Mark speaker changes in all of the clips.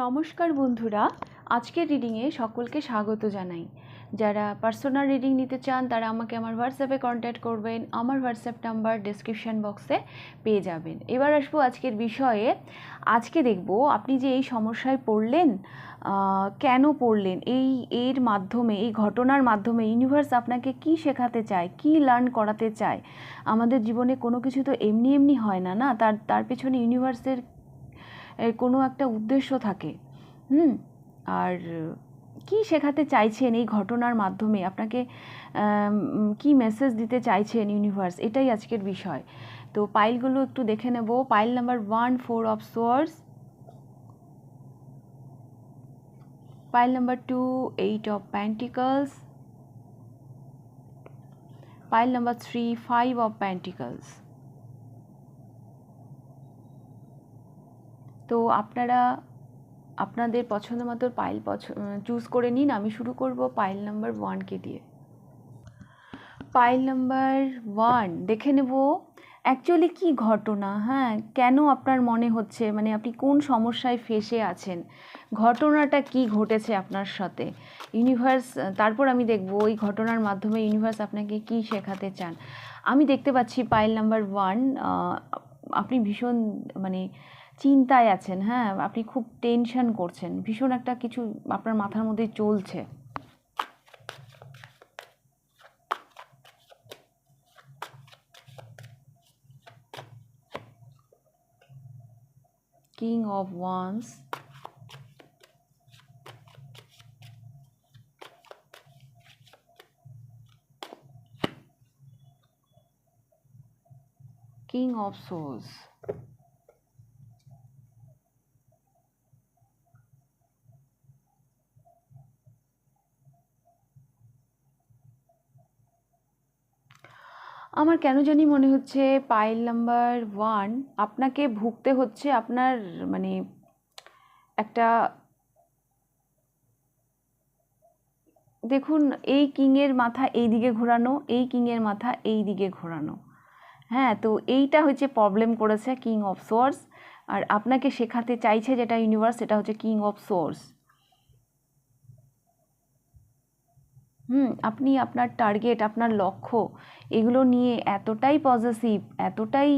Speaker 1: নমস্কার বন্ধুরা, আজকের রিডিংয়ে সকলকে স্বাগত জানাই। যারা পার্সোনাল রিডিং নিতে চান, তারা আমাকে আমার হোয়াটসঅ্যাপে কন্ট্যাক্ট করবেন, আমার হোয়াটসঅ্যাপ নাম্বার ডিসক্রিপশান বক্সে পেয়ে যাবেন। এবার আসব আজকের বিষয়ে। আজকে দেখব আপনি যে এই সমস্যায় পড়লেন কেন পড়লেন? এই এর মাধ্যমে, এই ঘটনার মাধ্যমে ইউনিভার্স আপনাকে কি শেখাতে চায়, কি লার্ন করাতে চায়? আমাদের জীবনে কোনো কিছু তো এমনি এমনি হয় না না? তার তার পেছনে ইউনিভার্সের এর কোনো একটা উদ্দেশ্য থাকে। হুম? আর কি শেখাতে চাইছেন এই ঘটনার মাধ্যমে? আপনাকে কি মেসেজ দিতে চাইছেন ইউনিভার্স এটাই আজকের বিষয়। তো পাইলগুলো একটু দেখে নেব। Pile number one four of swords pile number two eight of pentacles pile number three five of pentacles তো আপনারা আপনাদের পছন্দ মতো পাইল চুজ করে নিন। আমি শুরু করব পাইল নাম্বার ওয়ানকে দিয়ে। পাইল নাম্বার ওয়ান দেখে নেব। অ্যাকচুয়ালি কি ঘটনা? হ্যাঁ কেন আপনার মনে হচ্ছে মানে আপনি কোন সমস্যায় ফেসে আছেন? ঘটনাটা কি ঘটেছে আপনার সাথে? ইউনিভার্স তারপর আমি দেখব ওই ঘটনার মাধ্যমে ইউনিভার্স আপনাকে কি শেখাতে চান। আমি দেখতে পাচ্ছি পাইল নাম্বার ওয়ান আপনি ভীষণ মানে চিন্তায় আছেন হ্যাঁ আপনি খুব টেনশন করছেন। ভীষণ একটা কিছু আপনার মাথার মধ্যে চলছে। King of wands king of swords আমার কেন জানি মনে হচ্ছে পাইল নাম্বার ওয়ান আপনাকে ভুগতে হচ্ছে আপনার মানে একটা দেখুন, এই কিংয়ের মাথা এই দিকে ঘোরানো, এই কিংয়ের মাথা এই দিকে ঘোরানো। হ্যাঁ তো এইটা হচ্ছে প্রবলেম করেছে কিং অফ সোর্স আর আপনাকে শেখাতে চাইছে যেটা ইউনিভার্স সেটা হচ্ছে কিং অফ সোর্স হুম, আপনি আপনার টার্গেট আপনার লক্ষ্য এগুলো নিয়ে এতটাই পজিটিভ এতটাই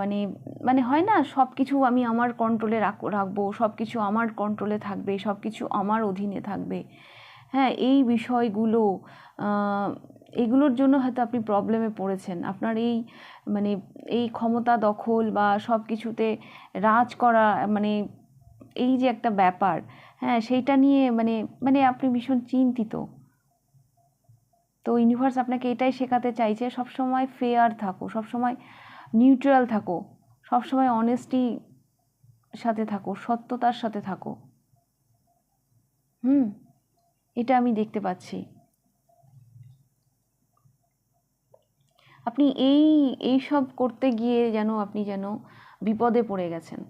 Speaker 1: মানে মানে হয় না সব কিছু আমি আমার কন্ট্রোলে রাখ, রাখব সব কিছু আমার কন্ট্রোলে থাকবে সব কিছু আমার অধীনে থাকবে। হ্যাঁ এই বিষয়গুলো এগুলোর জন্য হয়তো আপনি প্রবলেমে পড়েছেন। আপনার এই মানে এই ক্ষমতা দখল বা সব কিছুতে রাজ করা মানে এই যে একটা ব্যাপার হ্যাঁ সেইটা নিয়ে মানে মানে আপনি ভীষণ চিন্তিত। তো ইউনিভার্স আপনাকে এটাই শেখাতে চাইছে, সবসময় ফেয়ার থাকো, সবসময় নিউট্রাল থাকো, সবসময় অনেস্টি সাথে থাকো, সত্যতার সাথে থাকো। হুম, এটা আমি দেখতে পাচ্ছি। আপনি এই এই সব করতে গিয়ে যেন আপনি যেন বিপদে পড়ে গেছেন।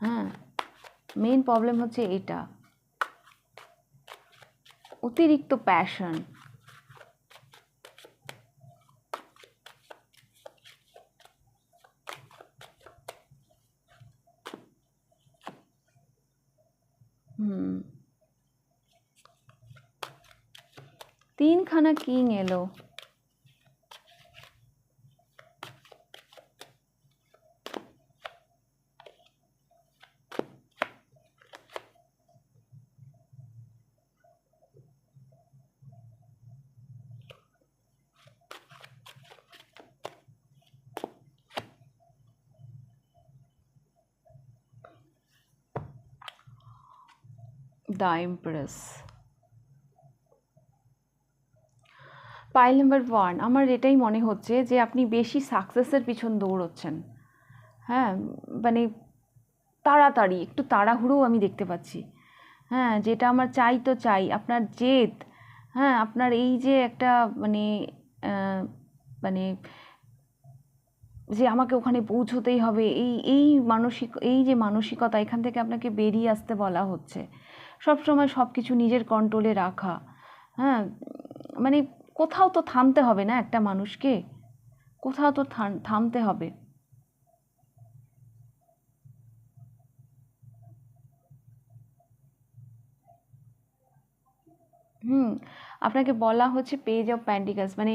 Speaker 1: হ্যাঁ মেইন প্রবলেম হচ্ছে এটা। অতিরিক্ত প্যাশন তিনখানা কিং এলো the empress pile number one আমার এটাই মনে হচ্ছে যে আপনি বেশি সাকসেসের পিছন দৌড়চ্ছেন। হ্যাঁ মানে তাড়াতাড়ি, একটু তাড়াহুড়োও আমি দেখতে পাচ্ছি। হ্যাঁ যেটা আমার চাই তো চাই, আপনার জেদ। হ্যাঁ আপনার এই যে একটা মানে মানে যে আমাকে ওখানে পৌঁছতেই হবে, এই এই মানসিক, এই যে মানসিকতা, এখান থেকে আপনাকে বেরিয়ে আসতে বলা হচ্ছে। সব সময় সব কিছু নিজের কন্ট্রোলে রাখা। হ্যাঁ মানে কোথাও তো থামতে হবে না একটা মানুষকে। কোথাও তো থামতে হবে। হুম, আপনাকে বলা হচ্ছে পেজ অফ প্যান্ডিকাস মানে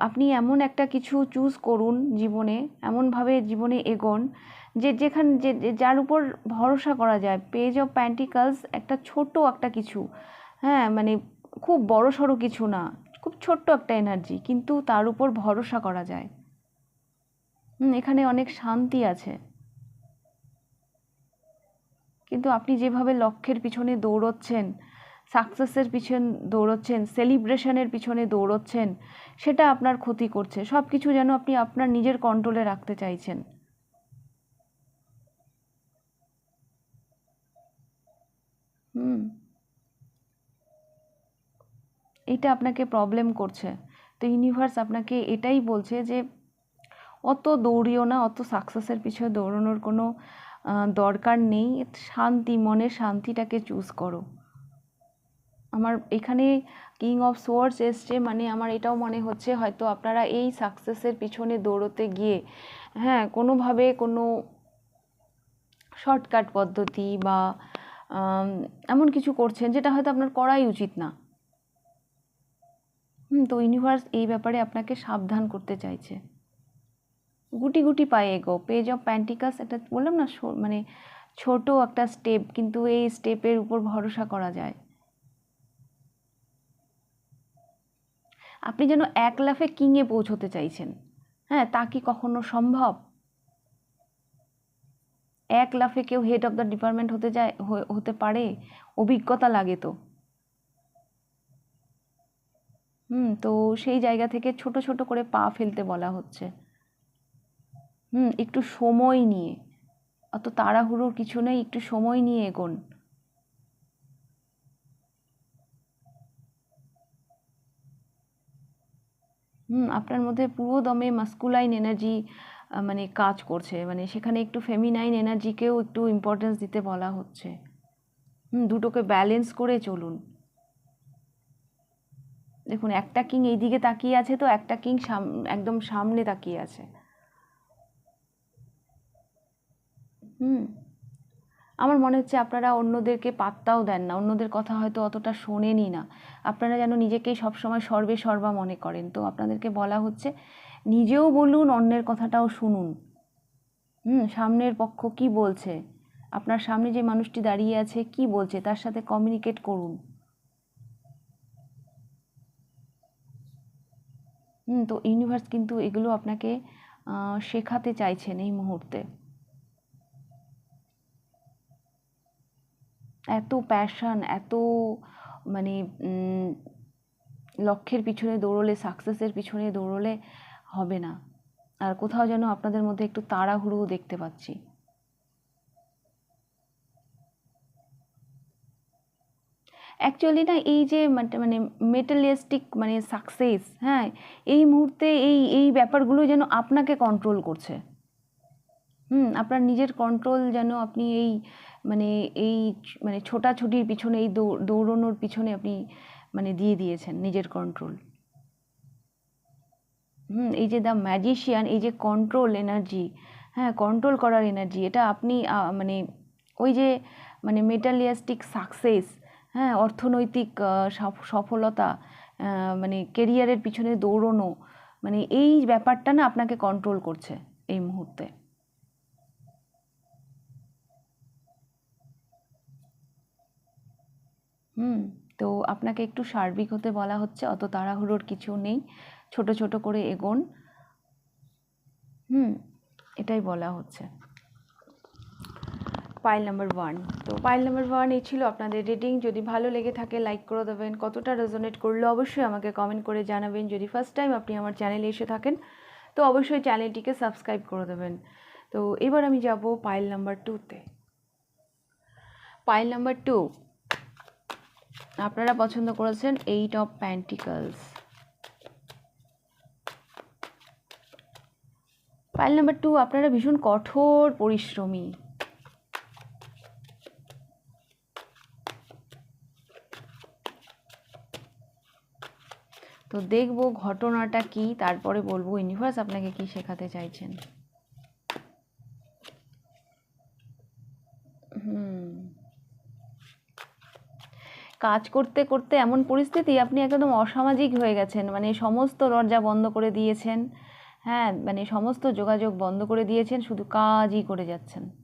Speaker 1: আপনি এমন একটা কিছু চুজ করুন জীবনে, এমনভাবে জীবনে এগোন যে যেখান, যে যার উপর ভরসা করা যায়। পেজ অফ প্যান্টিকালস একটা ছোট একটা কিছু। হ্যাঁ মানে খুব বড় সড়ো কিছু না। খুব ছোট্ট একটা এনার্জি কিন্তু তার উপর ভরসা করা যায়। এখানে অনেক শান্তি আছে। কিন্তু আপনি যেভাবে লক্ষ্যের পিছনে দৌড়চ্ছেন সাকসেসের পিছনে দৌড়চ্ছেন সেলিব্রেশনের পিছনে দৌড়চ্ছেন, সেটা আপনার ক্ষতি করছে। সব কিছু যেন আপনি আপনার নিজের কন্ট্রোলে রাখতে চাইছেন। হুম। এটা আপনাকে প্রবলেম করছে। তো ইউনিভার্স আপনাকে এটাই বলছে যে, অত দৌড়িও না, অত সাকসেসের পিছনে দৌড়ানোর কোনো দরকার নেই। শান্তি, মনের শান্তিটাকে চুজ করো। আমার এখানে কিং অফ সোয়ার্স এসছে মানে আমার এটাও মনে হচ্ছে হয়তো আপনারা এই সাকসেসের পিছনে দৌড়তে গিয়ে হ্যাঁ কোনোভাবে কোনো শর্টকাট পদ্ধতি বা এমন কিছু করছেন যেটা হয়তো আপনার করাই উচিত না। তো ইউনিভার্স এই ব্যাপারে আপনাকে সাবধান করতে চাইছে। গুটি গুটি পায়ে এগো পেজ অফ প্যান্টিকাস এটা বললাম না মানে ছোট একটা স্টেপ কিন্তু এই স্টেপের উপর ভরসা করা যায়। আপনি যেন এক লাফে কিংয়ে পৌঁছতে চাইছেন। হ্যাঁ তা কি কখনো সম্ভব? এক লাফে কেউ হেড অফ দ্য ডিপার্টমেন্ট হতে যায় হতে পারে? অভিজ্ঞতা লাগে তো। হুম, তো সেই জায়গা থেকে ছোট ছোট করে পা ফেলতে বলা হচ্ছে। হুম, একটু সময় নিয়ে। অত তাড়াহুড়োর কিছু নেই, একটু সময় নিয়ে এগোন। হুম, আপনার মধ্যে পুরো দমে মাস্কুলাইন এনার্জি মানে কাজ করছে। মানে সেখানে একটু ফেমিনাইন এনার্জিকেও একটু ইম্পর্টেন্স দিতে বলা হচ্ছে। হুম, দুটোকে ব্যালেন্স করে চলুন। দেখুন, একটা কিং এইদিকে তাকিয়ে আছে তো, একটা কিং একদম সামনে তাকিয়ে আছে। হুম। আমার মনে হচ্ছে আপনারা অন্যদেরকে পাত্তাও দেন না, অন্যদের কথা হয়তো অতটা শোনেনই না। আপনারা যেন নিজেকেই সবসময় সর্বে সর্বা মনে করেন। তো আপনাদেরকে বলা হচ্ছে, নিজেও বলুন, অন্যের কথাটাও শুনুন। হুম, সামনের পক্ষ কি বলছে? আপনার সামনে যে মানুষটি দাঁড়িয়ে আছে, কি বলছে? তার সাথে কমিউনিকেট করুন। হুম, তো ইউনিভার্স কিন্তু এগুলো আপনাকে শেখাতে চাইছেন এই মুহূর্তে। এত প্যাশন এত মানে লক্ষ্যের পিছনে দৌড়লে সাকসেসের পিছনে দৌড়লে হবে না। আর কোথাও যেন আপনাদের মধ্যে একটু তাড়াহুড়োও দেখতে পাচ্ছি। অ্যাকচুয়ালি না, এই যে মানে মানে মেটালিয়াস্টিক মানে সাকসেস হ্যাঁ এই মুহূর্তে এই এই ব্যাপারগুলো যেন আপনাকে কন্ট্রোল করছে। হুম, আপনার নিজের কন্ট্রোল যেন আপনি এই মানে এই মানে ছোটাছুটির পিছনে, এই দৌড়ানোর পিছনে আপনি মানে দিয়ে দিয়েছেন নিজের কন্ট্রোল হুম, এই যে দ্য ম্যাজিশিয়ান এই যে কন্ট্রোল এনার্জি হ্যাঁ কন্ট্রোল করার এনার্জি এটা আপনি মানে ওই যে মানে মেটালিয়াস্টিক সাকসেস হ্যাঁ অর্থনৈতিক সফলতা মানে কেরিয়ারের পিছনে দৌড়নো মানে এই ব্যাপারটা না আপনাকে কন্ট্রোল করছে এই মুহূর্তে। হুম, তো আপনাকে একটু সার্বিক হতে বলা হচ্ছে, অত তাড়াহুড়োর কিছু নেই, ছোট ছোট করে এগোন। হুম, এটাই বলা হচ্ছে। পাইল নাম্বার ওয়ান তো পাইল নাম্বার ওয়ান এই ছিল আপনাদের রিডিং যদি ভালো লেগে থাকে লাইক করে দেবেন। কতটা রেজোনেট করল অবশ্যই আমাকে কমেন্ট করে জানাবেন। যদি ফার্স্ট টাইম আপনি আমার চ্যানেলে এসে থাকেন, তো অবশ্যই চ্যানেলটিকে সাবস্ক্রাইব করে দেবেন। তো এবার আমি যাব পাইল নাম্বার টুতে পাইল নাম্বার টু আপনারা পছন্দ করেছেন eight of pentacles pile number two আপনারা ভীষণ কঠোর পরিশ্রমী। তো দেখব ঘটনাটা কি, তারপরে বলব ইউনিভার্স আপনাকে কি শেখাতে চাইছেন। হুম। কাজ করতে করতে এমন পরিস্থিতি, আপনি একদম অসামাজিক হয়ে গেছেন মানে সমস্ত দরজা বন্ধ করে দিয়েছেন হ্যাঁ মানে সমস্ত যোগাযোগ বন্ধ করে দিয়েছেন, শুধু কাজই করে যাচ্ছেন।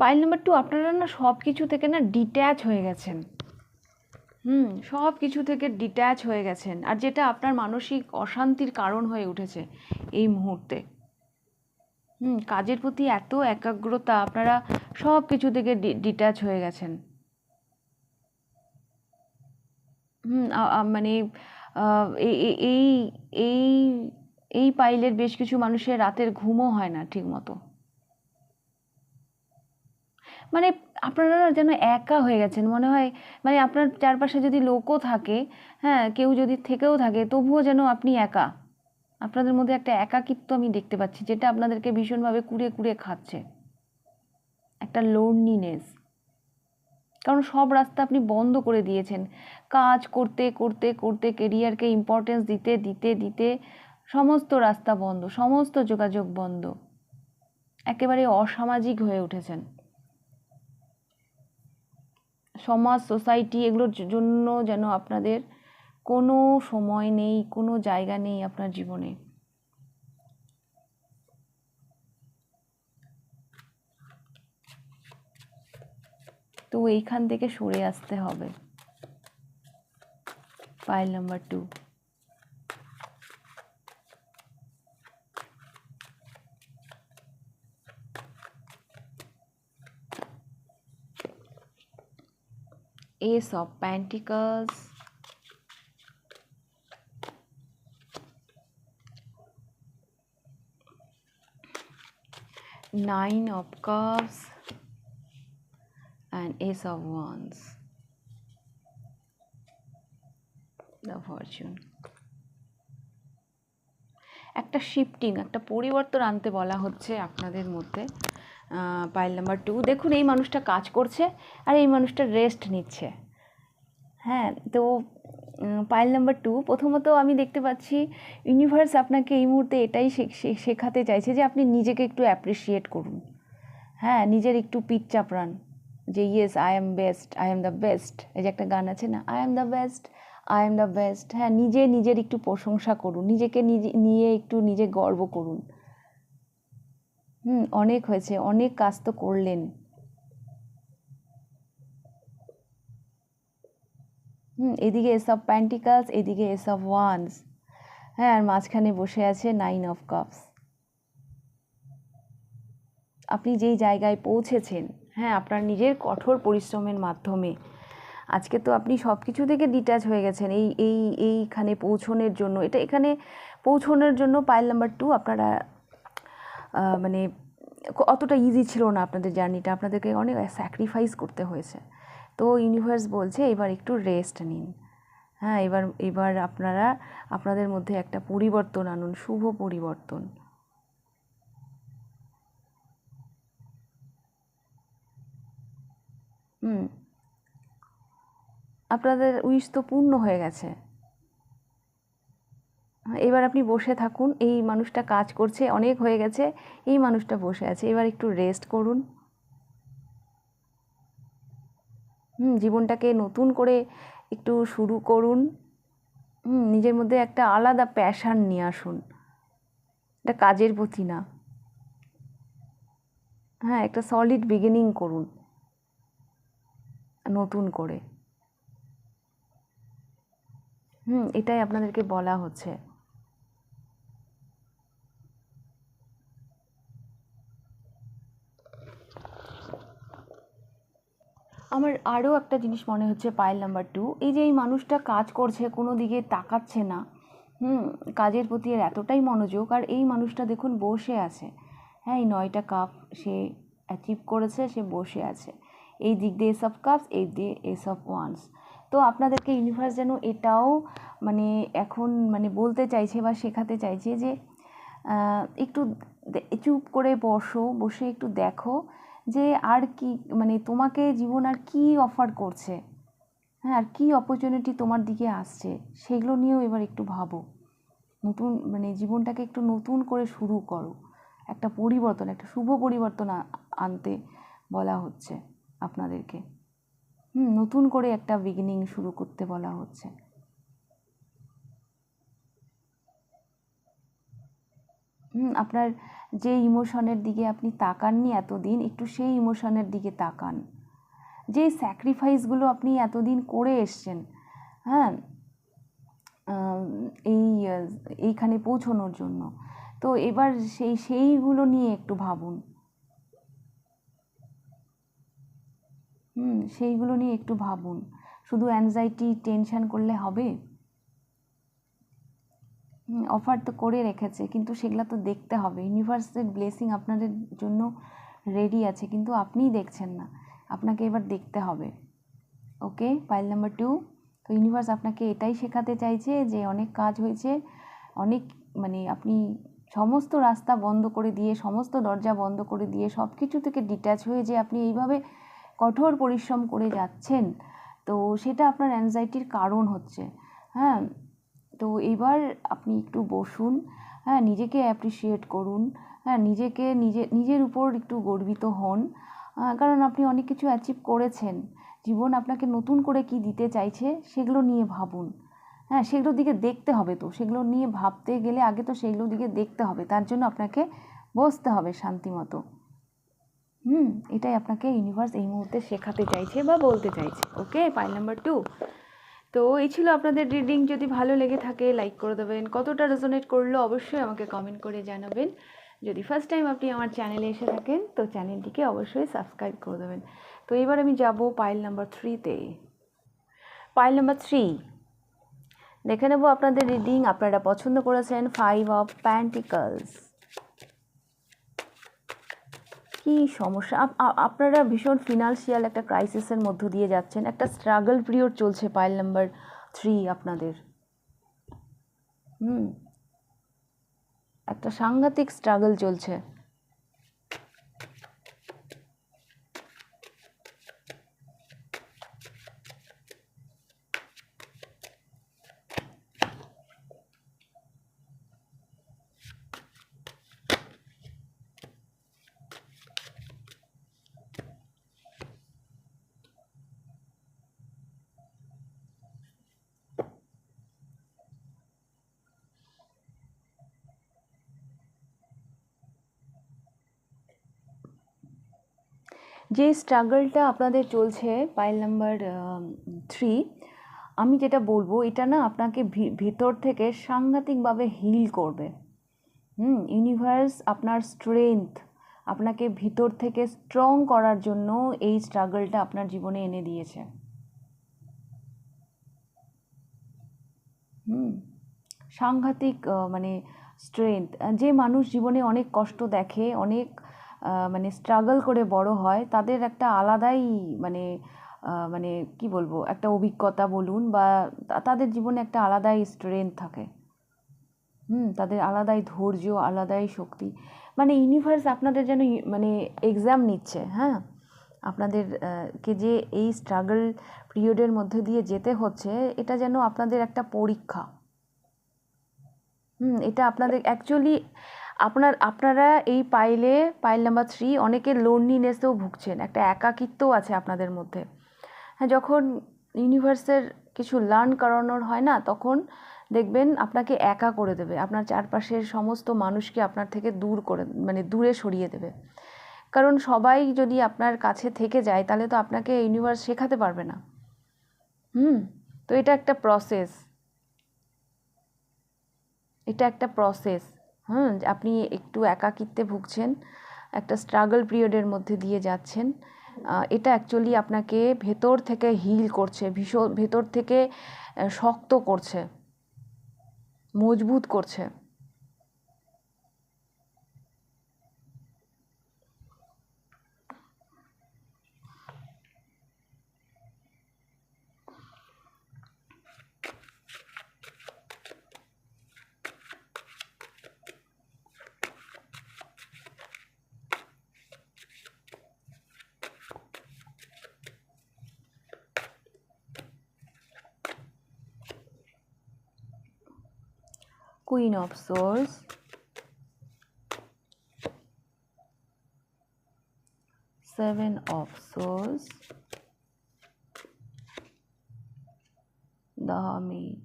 Speaker 1: পাইল নাম্বার টু আপনারা না সব কিছু থেকে না ডিট্যাচ হয়ে গেছেন। হুম সব কিছু থেকে ডিট্যাচ হয়ে গেছেন। আর যেটা আপনার মানসিক অশান্তির কারণ হয়ে উঠেছে এই মুহূর্তে। হুম, কাজের প্রতি এত একাগ্রতা, আপনারা সব কিছু থেকে ডিট্যাচ হয়ে গেছেন। হুম মানে এই এই এই পাইলের বেশ কিছু মানুষের রাতের ঘুমও হয় না ঠিক মতো মানে আপনারা যেন একা হয়ে গেছেন। মনে হয় মানে আপনার চারপাশে যদি লোকও থাকে হ্যাঁ কেউ যদি থেকেও থাকে, তবুও যেন আপনি একা। আপনাদের মধ্যে একটা একাকিত্ব আমি দেখতে পাচ্ছি, যেটা আপনাদেরকে ভীষণভাবে কুড়ে কুড়ে খাচ্ছে। একটা লোনলিনেস কারণ সব রাস্তা আপনি বন্ধ করে দিয়েছেন। কাজ করতে করতে করতে কেরিয়ারকে ইম্পর্টেন্স দিতে দিতে দিতে সমস্ত রাস্তা বন্ধ, সমস্ত যোগাযোগ বন্ধ। একেবারে অসামাজিক হয়ে উঠেছেন। সমাজ, সোসাইটি এগুলোর জন্য যেন আপনাদের কোনো সময় নেই, কোনো জায়গা নেই আপনার জীবনে। তো এইখান থেকে সরে আসতে হবে। Pile number two ace of pentacles nine of cups and ace of wands. The fortune. একটা শিফটিং একটা পরিবর্তন আনতে বলা হচ্ছে আপনাদের মধ্যে। পাইল নাম্বার টু দেখুন এই মানুষটা কাজ করছে আর এই মানুষটা রেস্ট নিচ্ছে। হ্যাঁ তো পাইল নাম্বার টু প্রথমত আমি দেখতে পাচ্ছি ইউনিভার্স আপনাকে এই মুহূর্তে এটাই শেখাতে চাইছে যে আপনি নিজেকে একটু অ্যাপ্রিসিয়েট করুন। হ্যাঁ নিজের একটু পিঠ চাপড়ান যে yes I am best I am the best এই যে একটা গান আছে না I am the best I am the best হ্যাঁ নিজে নিজের একটু প্রশংসা করুন, নিজেকে নিজে, নিয়ে একটু নিজে গর্ব করুন। হুম, অনেক হয়েছে, অনেক কাজ তো করলেন। হুম, এদিকে এসব প্যান্টিকালস, এদিকে এসব ওয়ান্স। হ্যাঁ আর মাঝখানে বসে আছে নাইন অফ কাপস। আপনি যেই জায়গায় পৌঁছেছেন হ্যাঁ আপনার নিজের কঠোর পরিশ্রমের মাধ্যমে, আজকে তো আপনি সব কিছু থেকে ডিট্যাচ হয়ে গেছেন, এই এই, এইখানে পৌঁছনের জন্য। এটা এখানে পৌঁছনের জন্য পাইল নাম্বার টু আপনারা মানে অতটা ইজি ছিল না আপনাদের জার্নিটা আপনাদেরকে অনেক স্যাক্রিফাইস করতে হয়েছে। তো ইউনিভার্স বলছে, এবার একটু রেস্ট নিন। হ্যাঁ এবার এবার আপনারা, আপনাদের মধ্যে একটা পরিবর্তন আনুন, শুভ পরিবর্তন। হুম। আপনাদের উইশ তো পূর্ণ হয়ে গেছে। এবার আপনি বসে থাকুন, এই মানুষটা কাজ করছে, অনেক হয়ে গেছে, এই মানুষটা বসে আছে, এবার একটু রেস্ট করুন। হুম, জীবনটাকে নতুন করে একটু শুরু করুন। হুম, নিজের মধ্যে একটা আলাদা প্যাশান নিয়ে আসুন। এটা কাজের প্রতি না। হ্যাঁ একটা সলিড বিগিনিং করুন। নতুন করে। হুম, এটাই আপনাদেরকে বলা হচ্ছে। আমার আরও একটা জিনিস মনে হচ্ছে পাইল নাম্বার টু এই যে এই মানুষটা কাজ করছে, কোনো দিকে তাকাচ্ছে না, হুম, কাজের প্রতি এর এতটাই মনোযোগ, আর এই মানুষটা দেখুন বসে আছে হ্যাঁ এই নয়টা কাপ সে অ্যাচিভ করেছে, সে বসে আছে, এই দিক দিয়ে এস অফ কাপস এই দিয়ে এস অফ ওয়ান্স তো আপনাদেরকে ইউনিভার্স যেন এটাও মানে এখন মানে বলতে চাইছে বা শেখাতে চাইছে যে একটু চুপ করে বসো, বসে একটু দেখো যে আর কি মানে তোমাকে জীবন আর কি অফার করছে? হ্যাঁ আর কী অপরচুনিটি তোমার দিকে আসছে? সেগুলো নিয়েও এবার একটু ভাবো। নতুন মানে জীবনটাকে একটু নতুন করে শুরু করো। একটা পরিবর্তন, একটা শুভ পরিবর্তন আনতে বলা হচ্ছে আপনাদেরকে। হুম, নতুন করে একটা বিগিনিং শুরু করতে বলা হচ্ছে। আপনার যে ইমোশনের দিকে আপনি তাকাননি এতদিন, একটু সেই ইমোশনের দিকে তাকান। যে স্যাক্রিফাইসগুলো আপনি এতদিন করে এসছেন হ্যাঁ এই, এইখানে পৌঁছনোর জন্য। তো এবার সেই, সেইগুলো নিয়ে একটু ভাবুন। হুম, সেইগুলো নিয়ে একটু ভাবুন। শুধু অ্যাংজাইটি টেনশান করলে হবে? অফার তো করে রেখেছে, কিন্তু সেগুলো তো দেখতে হবে। ইউনিভার্সের ব্লেসিং আপনাদের জন্য রেডি আছে, কিন্তু আপনিই দেখছেন না। আপনাকে এবার দেখতে হবে। ওকে পাইল নাম্বার টু তো ইউনিভার্স আপনাকে এটাই শেখাতে চাইছে যে অনেক কাজ হয়েছে, অনেক মানে আপনি সমস্ত রাস্তা বন্ধ করে দিয়ে, সমস্ত দরজা বন্ধ করে দিয়ে সব কিছু থেকে ডিট্যাচ হয়ে যে আপনি এইভাবে কঠোর পরিশ্রম করে যাচ্ছেন, তো সেটা আপনার অ্যাংজাইটির কারণ হচ্ছে। হ্যাঁ? তো এবার আপনি একটু বসুন হ্যাঁ নিজেকে অ্যাপ্রিসিয়েট করুন হ্যাঁ নিজেকে, নিজে, নিজের উপর একটু গর্বিত হন কারণ আপনি অনেক কিছু অ্যাচিভ করেছেন। জীবন আপনাকে নতুন করে কি দিতে চাইছে সেগুলো নিয়ে ভাবুন। হ্যাঁ সেগুলোর দিকে দেখতে হবে তো, সেগুলো নিয়ে ভাবতে গেলে আগে তো সেগুলোর দিকে দেখতে হবে, তার জন্য আপনাকে বসতে হবে শান্তি মতো। হুম, এটাই আপনাকে ইউনিভার্স এই মুহূর্তে শেখাতে চাইছে বা বলতে চাইছে। ওকে পাইল নাম্বার টু তো এই ছিল আপনাদের রিডিং যদি ভালো লেগে থাকে লাইক করে দেবেন। কতটা রেজোনেট করল অবশ্যই আমাকে কমেন্ট করে জানাবেন। যদি ফার্স্ট টাইম আপনি আমার চ্যানেলে এসে থাকেন, তো চ্যানেলটিকে অবশ্যই সাবস্ক্রাইব করে দেবেন। তো এবার আমি যাব পাইল নাম্বার থ্রিতে পাইল নাম্বার থ্রি দেখে নেব আপনাদের রিডিং আপনারা পছন্দ করেছেন ফাইভ অফ প্যান্টিকলস কি সমস্যা? আপ- আপনারা ভীষণ ফিনান্সিয়াল একটা ক্রাইসিসের মধ্য দিয়ে যাচ্ছেন। একটা স্ট্রাগল পিরিয়ড চলছে পাইল নাম্বার থ্রি আপনাদের। হুম। একটা সাংঘাতিক স্ট্রাগল চলছে। যে স্ট্রাগলটা আপনাদের চলছে পাইল নাম্বার থ্রি আমি যেটা বলব, এটা না আপনাকে ভিতর থেকে সাংঘাতিকভাবে হিল করবে। হুম ইউনিভার্স আপনার স্ট্রেংথ আপনাকে ভিতর থেকে স্ট্রং করার জন্য এই স্ট্রাগলটা আপনার জীবনে এনে দিয়েছে। হুম, সাংঘাতিক মানে স্ট্রেংথ যে মানুষ জীবনে অনেক কষ্ট দেখে, অনেক মানে স্ট্রাগল করে বড় হয়, তাদের একটা আলাদাই মানে মানে কি বলব, একটা অভিজ্ঞতা বলুন বা তাদের জীবনে একটা আলাদাই স্ট্রেংথ থাকে। হুম, তাদের আলাদাই ধৈর্য, আলাদাই শক্তি। মানে ইউনিভার্স আপনাদের যেন মানে এক্সাম নিচ্ছে হ্যাঁ? আপনাদের কে যে এই স্ট্রাগল পিরিয়ডের মধ্যে দিয়ে যেতে হচ্ছে, এটা যেন আপনাদের একটা পরীক্ষা। হুম, এটা আপনাদের অ্যাকচুয়ালি আপনার, আপনারা এই পাইলে পাইল নাম্বার থ্রি অনেকে লোনলিনেসেও ভুগছেন। একটা একাকিত্বও আছে আপনাদের মধ্যে। হ্যাঁ যখন ইউনিভার্সের কিছু লার্ন করানোর হয় না, তখন দেখবেন আপনাকে একা করে দেবে। আপনার চারপাশের সমস্ত মানুষকে আপনার থেকে দূর করে মানে দূরে সরিয়ে দেবে। কারণ সবাই যদি আপনার কাছে থেকে যায়, তাহলে তো আপনাকে ইউনিভার্স শেখাতে পারবে না। হুম? তো এটা একটা প্রসেস এটা একটা প্রসেস হুম আপনি একটু একাকিত্বে ভুগছেন, একটা স্ট্রাগল পিরিয়ডের মধ্যে দিয়ে যাচ্ছেন। এটা অ্যাকচুয়ালি আপনাকে ভেতর থেকে হিল করছে, ভীষণ, ভেতর থেকে শক্ত করছে, মজবুত করছে। queen of swords. Seven of swords. The hermit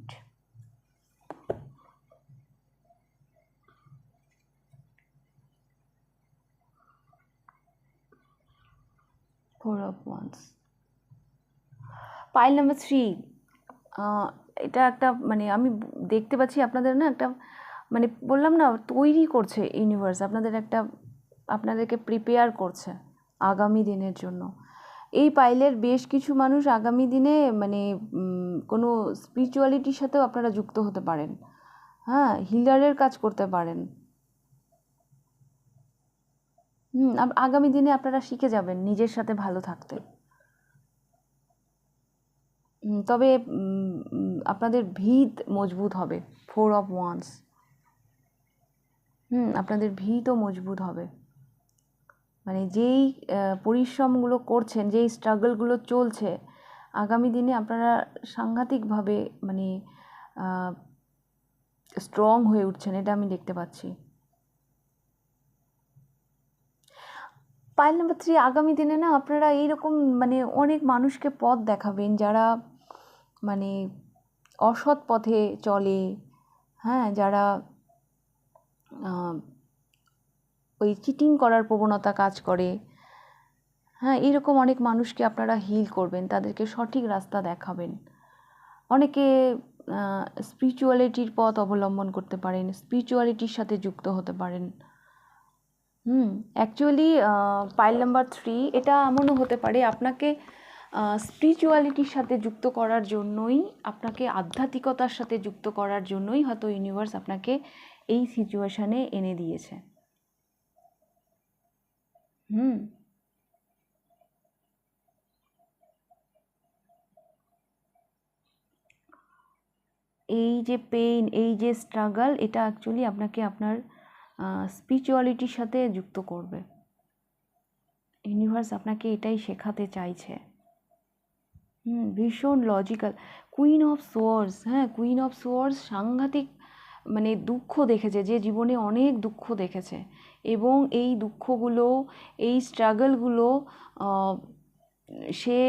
Speaker 1: four of wands. Pile number three. Uh, এটা একটা মানে আমি দেখতে পাচ্ছি আপনাদের না একটা মানে বললাম না তৈরি করছে ইউনিভার্স আপনাদের একটা, আপনাদেরকে প্রিপেয়ার করছে আগামী দিনের জন্য। এই পাইলের বেশ কিছু মানুষ আগামী দিনে মানে কোনো স্পিরিচুয়ালিটির সাথেও আপনারা যুক্ত হতে পারেন। হ্যাঁ হিলারের কাজ করতে পারেন। হুম আগামী দিনে আপনারা শিখে যাবেন নিজের সাথে ভালো থাকতে। তবে আপনাদের ভিত মজবুত হবে ফোর অফ ওয়ান্স হুম, আপনাদের ভিতও মজবুত হবে। মানে যেই পরিশ্রমগুলো করছেন, যেই স্ট্রাগলগুলো চলছে, আগামী দিনে আপনারা সাংঘাতিকভাবে মানে স্ট্রং হয়ে উঠছেন, এটা আমি দেখতে পাচ্ছি। পাইল নাম্বার থ্রি আগামী দিনে না আপনারা এইরকম মানে অনেক মানুষকে পথ দেখাবেন, যারা মানে অসৎ পথে চলে হ্যাঁ যারা ওই চিটিং করার প্রবণতা কাজ করে হ্যাঁ এরকম অনেক মানুষকে আপনারা হিল করবেন, তাদেরকে সঠিক রাস্তা দেখাবেন। অনেকে স্পিরিচুয়ালিটির পথ অবলম্বন করতে পারেন স্পিরিচুয়ালিটির সাথে যুক্ত হতে পারেন। হুম অ্যাকচুয়ালি পাইল নাম্বার থ্রি এটা এমনও হতে পারে, আপনাকে স্পিরিচুয়ালিটির সাথে যুক্ত করার জন্যই, আপনাকে আধ্যাত্মিকতার সাথে যুক্ত করার জন্যই হয়তো ইউনিভার্স আপনাকে এই সিচুয়েশানে এনে দিয়েছে। হুম। এই যে পেইন এই যে স্ট্রাগল এটা অ্যাকচুয়ালি আপনাকে আপনার স্পিরিচুয়ালিটির সাথে যুক্ত করবে। ইউনিভার্স আপনাকে এটাই শেখাতে চাইছে। হুম, ভীষণ লজিক্যাল কুইন অফ সোয়ার্স হ্যাঁ কুইন অফ সোয়ার্স সাংঘাতিক মানে দুঃখ দেখেছে, যে জীবনে অনেক দুঃখ দেখেছে। এবং এই দুঃখগুলো, এই স্ট্রাগলগুলো সে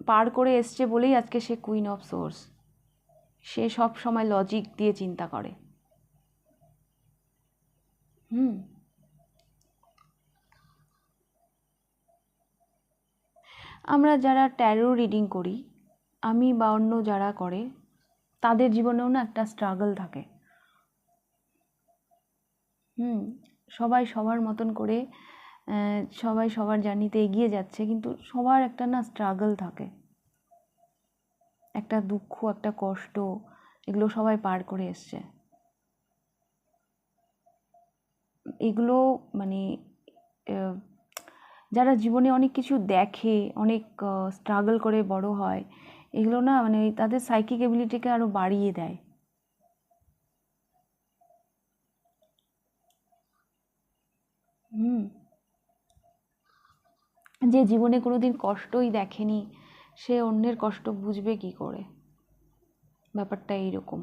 Speaker 1: পার করে এসছে বলেই আজকে সে কুইন অফ সোর্স সে সব সময় লজিক দিয়ে চিন্তা করে। হুম। আমরা যারা ট্যারো রিডিং করি, আমি বা অন্য যারা করে, তাদের জীবনেও না একটা স্ট্রাগল থাকে। হুম, সবাই সবার মতন করে সবাই সবার জার্নিতে এগিয়ে যাচ্ছে, কিন্তু সবার একটা না স্ট্রাগল থাকে। একটা দুঃখ, একটা কষ্ট, এগুলো সবাই পার করে এসছে। এগুলো মানে যারা জীবনে অনেক কিছু দেখে, অনেক স্ট্রাগল করে বড় হয়, এগুলো না মানে তাদের সাইকিক এবিলিটিকে আরও বাড়িয়ে দেয়। হুম। যে জীবনে কোনো দিন কষ্টই দেখেনি, সে অন্যের কষ্ট বুঝবে কি করে? ব্যাপারটা এইরকম।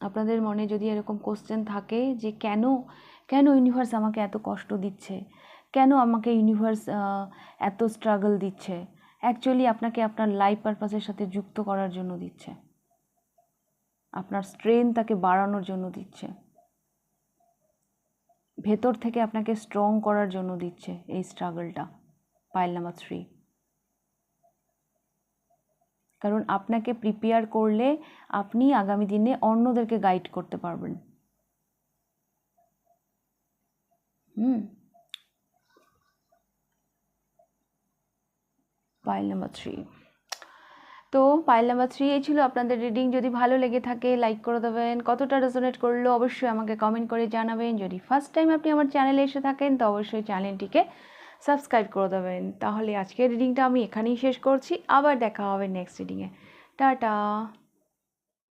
Speaker 1: আপনাদের মনে যদি এরকম কোশ্চেন থাকে যে কেন কেন ইউনিভার্স আমাকে এত কষ্ট দিচ্ছে? কেন আমাকে ইউনিভার্স এত স্ট্রাগল দিচ্ছে? অ্যাকচুয়ালি আপনাকে আপনার লাইফ পারপাসের সাথে যুক্ত করার জন্য দিচ্ছে। আপনার স্ট্রেন তাকে বাড়ানোর জন্য দিচ্ছে। ভেতর থেকে আপনাকে স্ট্রং করার জন্য দিচ্ছে এই স্ট্রাগলটা পাইল নাম্বার থ্রি কারণ আপনাকে প্রিপেয়ার করলে আপনি আগামী দিনে অন্যদেরকে গাইড করতে পারবেন। হুম। পাইল নাম্বার থ্রি তো পাইল নাম্বার থ্রি এই ছিল আপনাদের রিডিং যদি ভালো লেগে থাকে লাইক করে দেবেন। কতটা রেজোনেট করল অবশ্যই আমাকে কমেন্ট করে জানাবেন। যদি ফার্স্ট টাইম আপনি আমার চ্যানেলে এসে থাকেন, তো অবশ্যই চ্যানেলটিকে সাবস্ক্রাইব করে দেবেন। তাহলে আজকের রিডিংটা আমি এখানেই শেষ করছি। আবার দেখা হবে নেক্সট রিডিংয়ে টাটা!